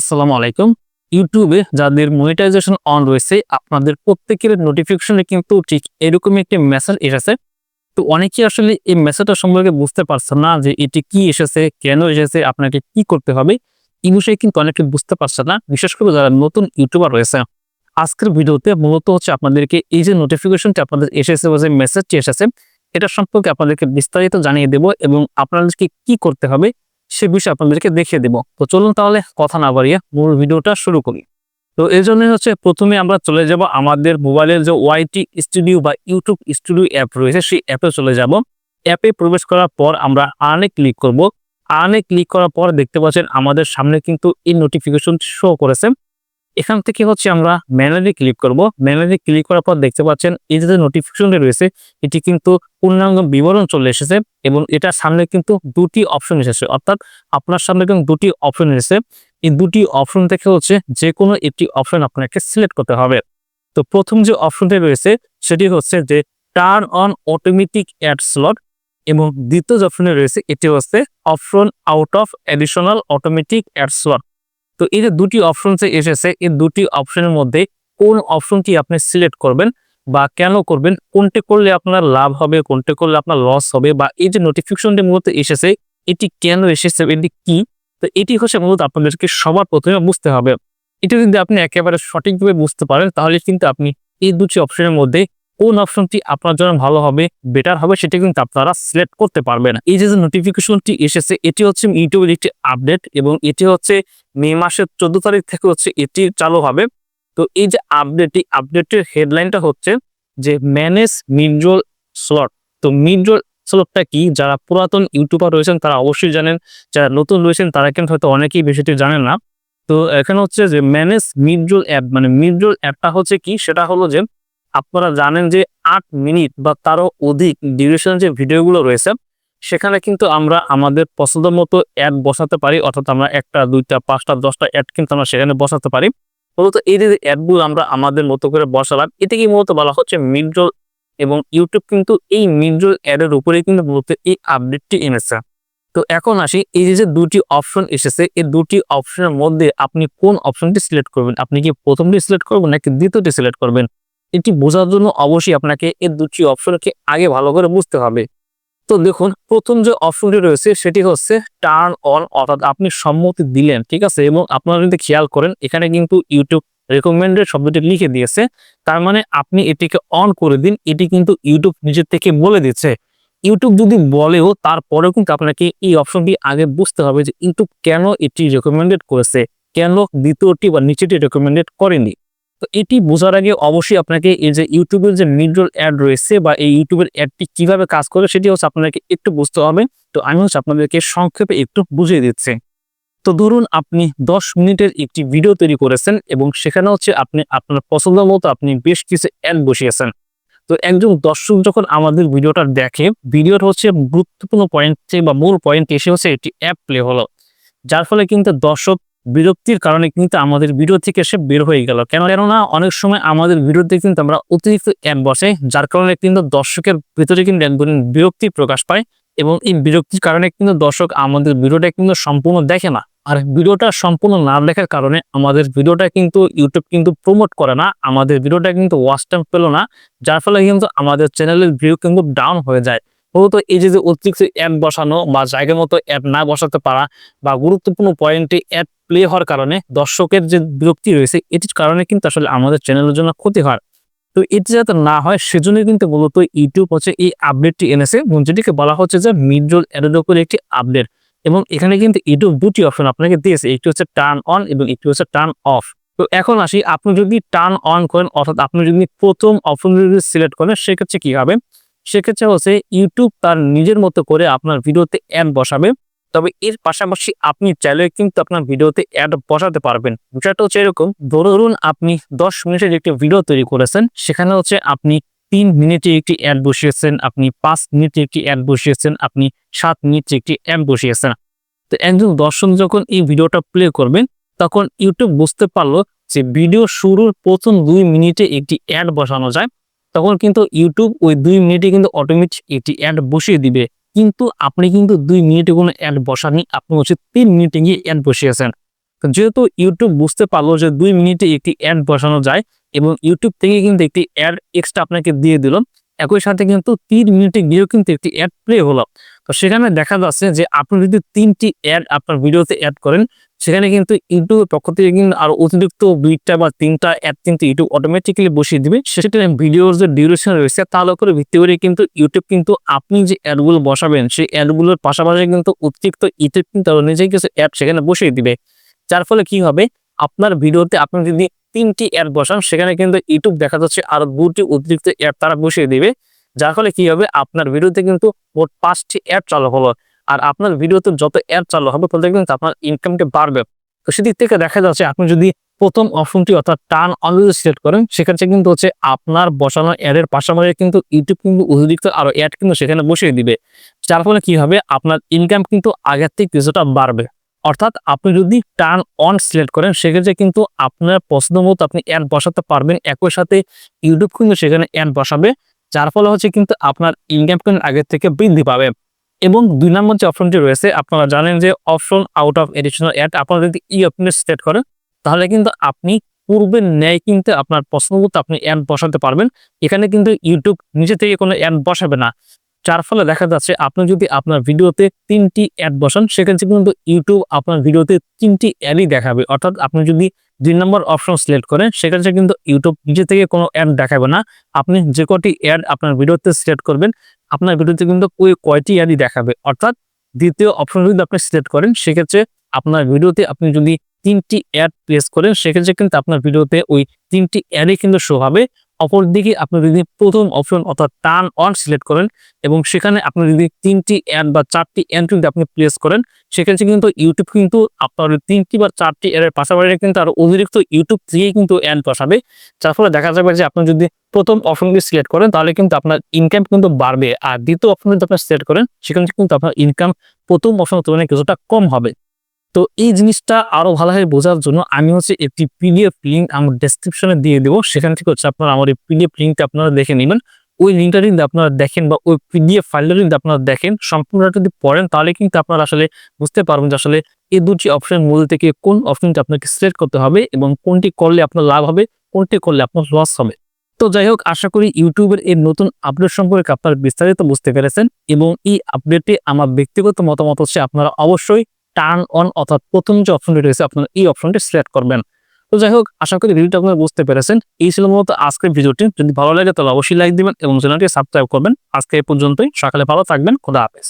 আসসালামু আলাইকুম। ইউটিউবে যাদের মনিটাইজেশন অন রয়েছে, আপনাদের প্রত্যেকের নোটিফিকেশনে কিন্তু ঠিক এরকমই একটি মেসেজ এসেছে। তো অনেকেই আসলে এই মেসেজটা সম্পর্কে বুঝতে পারছে না যে এটি কি এসেছে, কেন এসেছে, আপনাকে কি করতে হবে এই বিষয়ে কিন্তু অনেকে বুঝতে পারছে না। বিশেষ করে যারা নতুন ইউটিউবার রয়েছে, আজকের ভিডিওতে মূলত হচ্ছে আপনাদেরকে এই যে নোটিফিকেশনটি আপনাদের এসেছে বা যে মেসেজটি এসেছে, এটা সম্পর্কে আপনাদেরকে বিস্তারিত জানিয়ে দেব এবং আপনাদেরকে কি করতে হবে সে বিষয়ে আপনাদেরকে দেখিয়ে দেব। তো চলুন তাহলে কথা না বাড়িয়ে মূল ভিডিওটা শুরু করি। তো এই জন্য হচ্ছে প্রথমে আমরা চলে যাব আমাদের মোবাইলের যে ওয়াইটি স্টুডিও বা ইউটিউব স্টুডিও অ্যাপ রয়েছে, সেই অ্যাপে চলে যাব। অ্যাপে প্রবেশ করার পর আমরা আর্নে ক্লিক করব। আর্নে ক্লিক করার পর দেখতে পাচ্ছেন আমাদের সামনে কিন্তু এই নোটিফিকেশন শো করেছে। এখান থেকে হচ্ছে আমরা ম্যানুয়ালি ক্লিক করব। ম্যানুয়ালি ক্লিক করার পর দেখতে পাচ্ছেন, এই যে নোটিফিকেশনটি রয়েছে, এটি কিন্তু পূর্ণাঙ্গ বিবরণ চলে এসেছে এবং এটার সামনে কিন্তু দুটি অপশন এসেছে। অর্থাৎ আপনার সামনে কিন্তু দুটি অপশন এসেছে। এই দুটি অপশন থেকে হচ্ছে যে কোনো একটি অপশন আপনাকে সিলেক্ট করতে হবে। তো প্রথম যে অপশনটি রয়েছে, সেটি হচ্ছে যে turn on automatic ad slot এবং দ্বিতীয় যে অপশনে রয়েছে, এটি হচ্ছে option out of additional automatic ad slot তো এই যে দুটি অপশন এসেছে, এই দুটি অপশনের মধ্যে কোন অপশনটি আপনি সিলেক্ট করবেন বা কেন করবেন, কোনটি করলে আপনার লাভ হবে, কোনটি করলে আপনার লস হবে বা এই যে নোটিফিকেশনটি মূলত এসেছে, এটি কেন এসেছে, এটি কি? তো এটি হচ্ছে মূলত আপনাদেরকে সবার প্রথমে বুঝতে হবে। এটা যদি আপনি একেবারে সঠিকভাবে বুঝতে পারেন, তাহলে কিন্তু আপনি এই দুটি অপশনের মধ্যে কোন অপশনটি আপনার জন্য ভালো হবে বেটার হবে সেটা কিন্তু আপনারা সিলেক্ট করতে পারবেন। এই যে নোটিফিকেশনটি এসেছে, এটি হচ্ছে ইউটিউবের একটি আপডেট এবং এটি হচ্ছে মে মাসের চোদ্দ তারিখ থেকে হচ্ছে এটি চালু হবে। তো এই যে আপডেট এই আপডেটের হেডলাইনটা হচ্ছে যে ম্যানেজ মিডরোল স্লট তো মিডরোল স্লটটা কি? যারা পুরাতন ইউটিউবার রয়েছেন, তারা অবশ্যই জানেন। যারা নতুন রয়েছেন, তারা কিন্তু হয়তো অনেকেই বেশিটি জানেন না। তো এখানে হচ্ছে যে ম্যানেজ মিডরোল অ্যাপ মানে মিডরোল অ্যাপটা হচ্ছে কি? সেটা হলো যে আপনারা জানেন যে আট মিনিট বা তারও অধিক ডিউরেশন যে ভিডিওগুলো রয়েছে, সেখানে কিন্তু আমরা আমাদের পছন্দ মতো অ্যাড বসাতে পারি। অর্থাৎ আমরা একটা, দুইটা, পাঁচটা, দশটা অ্যাড কিন্তু আমরা সেখানে বসাতে পারি। মূলত এই যে অ্যাডগুলো আমরা আমাদের মতো করে বসালাম, এতে কি মূলত বলা হচ্ছে মিডরোল এবং ইউটিউব কিন্তু এই মিডরোল অ্যাডের উপরেই কিন্তু মূলত এই আপডেটটি এনেছে। তো এখন আসি, এই যে দুটি অপশন এসেছে, এই দুটি অপশনের মধ্যে আপনি কোন অপশনটি সিলেক্ট করবেন? আপনি কি প্রথমটি সিলেক্ট করবেন নাকি দ্বিতীয়টি সিলেক্ট করবেন? এটি বোঝার জন্য অবশ্যই আপনাকে এর দুটি অপশনকে আগে ভালো করে বুঝতে হবে। তো দেখুন, প্রথম যে অপশনটি রয়েছে, সেটি হচ্ছে টার্ন অন অর্থাৎ আপনি সম্মতি দিলেন, ঠিক আছে? এবং আপনারা যদি খেয়াল করেন, এখানে কিন্তু ইউটিউব রেকমেন্ডেড শব্দটি লিখে দিয়েছে। তার মানে আপনি এটিকে অন করে দিন, এটি কিন্তু ইউটিউব নিজের থেকে বলে দিচ্ছে। ইউটিউব যদি বলেও, তারপরেও কিন্তু আপনাকে এই অপশনটি আগে বুঝতে হবে যে ইউটিউব কেন এটি রেকমেন্ডেড করেছে, কেন দ্বিতীয়টি বা নিচেটি রেকমেন্ডেড করেনি। তো এটি বোঝার আগে অবশ্যই আপনাকে এই যে ইউটিউবের যে মিডল অ্যাড রয়েছে বা এই ইউটিউবের অ্যাডটি কীভাবে কাজ করে সেটি হচ্ছে আপনাকে একটু বুঝতে হবে। তো আমি হচ্ছে আপনাদেরকে সংক্ষেপে একটু বুঝিয়ে দিচ্ছি। তো ধরুন আপনি দশ মিনিটের একটি ভিডিও তৈরি করেছেন এবং সেখানে হচ্ছে আপনি আপনার পছন্দ মতো আপনি বেশ কিছু অ্যাড বসিয়েছেন। তো একজন দর্শক যখন আমাদের ভিডিওটা দেখে ভিডিওটা হচ্ছে গুরুত্বপূর্ণ পয়েন্টে বা মূল পয়েন্ট এসে হচ্ছে একটি অ্যাপ প্লে হলো। যার ফলে কিন্তু দর্শক বিরক্তির কারণে কিন্তু আমাদের ভিডিও থেকে সে বের হয়ে গেল। কেন কেননা অনেক সময় আমাদের ভিডিওতে কিন্তু আমরা অতিরিক্ত অ্যাড বসে, যার কারণে কিন্তু দর্শকের ভিতরে কিন্তু বিরক্তি প্রকাশ পায় এবং এই বিরক্তির কারণে কিন্তু দর্শক আমাদের ভিডিওটা কিন্তু সম্পূর্ণ দেখে না। আর ভিডিওটা সম্পূর্ণ না দেখার কারণে আমাদের ভিডিওটা কিন্তু ইউটিউব কিন্তু প্রমোট করে না, আমাদের ভিডিওটা কিন্তু ওয়াচ টাইম পেল না, যার ফলে কিন্তু আমাদের চ্যানেলের ভিউ কিন্তু ডাউন হয়ে যায়। মূলত এই যে অতিরিক্ত অ্যাড বসানো বা জায়গা মতো অ্যাড না বসাতে পারা বা গুরুত্বপূর্ণ পয়েন্টে অ্যাড প্লে হওয়ার কারণে দর্শকের যে বিরক্তি রয়েছে, এটির কারণে কিন্তু আসলে আমাদের চ্যানেলের জন্য ক্ষতি হয়। তো এটি যাতে না হয় সেজন্য কিন্তু মূলত ইউটিউব হচ্ছে এই আপডেটটি এনেছে। যেটিকে বলা হচ্ছে যে মিডরোল অ্যাডের উপরে একটি আপডেট এবং এখানে কিন্তু ইউটিউব দুটি অপশন আপনাকে দিয়েছে, একটি হচ্ছে টার্ন অন এবং একটি হচ্ছে টার্ন অফ তো এখন আসি, আপনি যদি টার্ন অন করেন, অর্থাৎ আপনি যদি প্রথম অপশন যদি সিলেক্ট করেন, সেক্ষেত্রে কি হবে? সেক্ষেত্রে হচ্ছে ইউটিউব তার নিজের মতো করে আপনার ভিডিওতে অ্যাড বসাবে। তবে এর পাশাপাশি আপনি চাইলে কিন্তু আপনার ভিডিওতে অ্যাড বসাতে পারবেন। বিষয়টা হচ্ছে এরকম, ধরুন আপনি দশ মিনিটের একটি ভিডিও তৈরি করেছেন, সেখানে হচ্ছে আপনি তিন মিনিটে একটি অ্যাড বসিয়েছেন, আপনি পাঁচ মিনিটে একটি অ্যাড বসিয়েছেন, আপনি সাত মিনিটে একটি অ্যাড বসিয়েছেন। তো একজন দর্শক যখন এই ভিডিওটা প্লে করবেন, তখন ইউটিউব বুঝতে পারল যে ভিডিও শুরুর প্রথম দুই মিনিটে একটি অ্যাড বসানো যায়, তখন কিন্তু ইউটিউব ওই দুই মিনিটে কিন্তু অটোমেটিক একটি অ্যাড বসিয়ে দিবে। কিন্তু আপনি কিন্তু দুই মিনিটে কোনো অ্যাড বসাননি। আপনি হচ্ছে তিন মিনিটে গিয়ে অ্যাড বসিয়েছেন। যেহেতু ইউটিউব বুঝতে পারল যে দুই মিনিটে একটি অ্যাড বসানো যায় এবং ইউটিউব থেকে কিন্তু একটি অ্যাড এক্সট্রা আপনাকে দিয়ে দিল, একই সাথে কিন্তু তিন মিনিটে গিয়েও কিন্তু একটি অ্যাড প্লে হলো। তো সেখানে দেখা যাচ্ছে যে আপনি যদি তিনটি অ্যাড আপনার ভিডিওতে অ্যাড করেন সেখানে কিন্তু ইউটিউবের পক্ষ থেকে কিন্তু আরও অতিরিক্ত দুইটা বা তিনটা অ্যাপ কিন্তু ইউটিউব অটোমেটিক্যালি বসিয়ে দিবে। সেটা ভিডিওর যে ডিউরেশন রয়েছে তার উপরে ভিত্তি করে কিন্তু ইউটিউব কিন্তু আপনি যে অ্যাডগুলো বসাবেন, সেই অ্যাডগুলোর পাশাপাশি কিন্তু অতিরিক্ত ইউটিউব কিন্তু নিজেই কিছু অ্যাপ সেখানে বসিয়ে দিবে। যার ফলে কি হবে? আপনার ভিডিওতে আপনি যদি তিনটি অ্যাড বসান, সেখানে কিন্তু ইউটিউব দেখা যাচ্ছে আরও দুটি অতিরিক্ত অ্যাপ তারা বসিয়ে দিবে। যার ফলে কি হবে? আপনার ভিডিওতে কিন্তু মোট পাঁচটি অ্যাড চালু হলো। আর আপনার ভিডিওতে যত অ্যাড চালু হবে তত কিন্তু আপনার ইনকামটা বাড়বে। তো সেদিক থেকে দেখা যাচ্ছে, আপনি যদি প্রথম অপশনটি অর্থাৎ টার্ন অলওয়েজ সিলেক্ট করেন সেক্ষেত্রে কিন্তু হচ্ছে আপনার বসানো অ্যাডের পাশাপাশি কিন্তু ইউটিউব কিন্তু অতিরিক্ত আরও অ্যাড কিন্তু সেখানে বসিয়ে দিবে। যার ফলে কি হবে? আপনার ইনকাম কিন্তু আগের থেকে কিছুটা বাড়বে। অর্থাৎ আপনি যদি টার্ন অন সিলেক্ট করেন, সেক্ষেত্রে কিন্তু আপনার পছন্দ মতো আপনি অ্যাড বসাতে পারবেন। একই সাথে ইউটিউব কিন্তু সেখানে অ্যাড বসাবে, যার ফলে হচ্ছে কিন্তু আপনার ইনকাম কিন্তু আগের থেকে বৃদ্ধি পাবে। এবং দুই নম্বর যে অপশনটি রয়েছে, আপনারা জানেন যে option out of additional ad আপনারা যদি ই অপশনে সিলেক্ট করেন, তাহলে কিন্তু আপনি পূর্বের ন্যায় কিন্তু আপনার পছন্দ মতো আপনি অ্যাড বসাতে পারবেন। এখানে কিন্তু ইউটিউব নিজে থেকে কোনো অ্যাড বসাবে না। যার ফলে দেখা যাচ্ছে আপনি যদি আপনার ভিডিওতে তিনটি অ্যাড বসান, সেক্ষেত্রে কিন্তু ইউটিউব আপনার ভিডিওতে তিনটি অ্যাডই দেখাবে। অর্থাৎ আপনি যদি দুই নম্বর অপশন সিলেক্ট করেন সেক্ষেত্রে কিন্তু ইউটিউব নিজে থেকে কোনো অ্যাড দেখাবে না। আপনি যে কটি অ্যাড আপনার ভিডিওতে সিলেক্ট করবেন, আপনার ভিডিওতে কিন্তু ওই কয়টি অ্যাডই দেখাবে। অর্থাৎ দ্বিতীয় অপশন যদি আপনি সিলেক্ট করেন, সেক্ষেত্রে আপনার ভিডিওতে আপনি যদি তিনটি অ্যাড প্লেস করেন, সেক্ষেত্রে কিন্তু আপনার ভিডিওতে ওই তিনটি অ্যাডই কিন্তু শো হবে। অপরদিকে আপনি যদি প্রথম অপশন অর্থাৎ টার্ন অন সিলেক্ট করেন এবং সেখানে আপনি যদি তিনটি অ্যাড বা চারটি অ্যাড কিন্তু আপনি প্লেস করেন, সেক্ষেত্রে কিন্তু ইউটিউব কিন্তু আপনার তিনটি বা চারটি অ্যাডের পাশাপাশি কিন্তু আরও অতিরিক্ত ইউটিউব থেকেই কিন্তু অ্যাড বসাবে। যার ফলে দেখা যাবে যে আপনি যদি প্রথম অপশনটি সিলেক্ট করেন, তাহলে কিন্তু আপনার ইনকাম কিন্তু বাড়বে। আর দ্বিতীয় অপশন যদি আপনি সিলেক্ট করেন, সেখানে কিন্তু আপনার ইনকাম প্রথম অপশন তুলনায় কিছুটা কম হবে। তো এই জিনিসটা আরও ভালোভাবে বোঝার জন্য আমি হচ্ছে একটি পিডিএফ লিঙ্ক আমার ডেসক্রিপশনে দিয়ে দেবো। সেখান থেকে হচ্ছে আপনারা আমার এই পিডিএফ লিঙ্কটা আপনারা দেখে নেবেন। ওই লিঙ্কটা যদি আপনারা দেখেন বা ওই পিডিএফ ফাইলটা যদি আপনারা দেখেন, সম্পূর্ণটা যদি পড়েন, তাহলে কিন্তু আপনারা আসলে বুঝতে পারবেন যে আসলে এই দুটি অপশনের মধ্যে থেকে কোন অপশনটা আপনাকে সিলেক্ট করতে হবে এবং কোনটি করলে আপনার লাভ হবে, কোনটি করলে আপনার লস হবে। তো যাই হোক, আশা করি ইউটিউবের এই নতুন আপডেট সম্পর্কে আপনারা বিস্তারিত বুঝতে পেরেছেন এবং এই আপডেটে আমার ব্যক্তিগত মতামত হচ্ছে আপনারা অবশ্যই টার্ন অন অর্থাৎ প্রথম যে অপশনটি রয়েছে, আপনারা এই অপশনটি সিলেক্ট করবেন। তো যাই হোক, আশা করি ভিডিওটা আপনারা বুঝতে পেরেছেন। এই ছিল মূলত আজকের ভিডিওটি। যদি ভালো লাগে তাহলে অবশ্যই লাইক দিবেন এবং চ্যানেলটি সাবস্ক্রাইব করবেন। আজকে এই পর্যন্তই। সকালে ভালো থাকবেন। খোদা হাফেজ।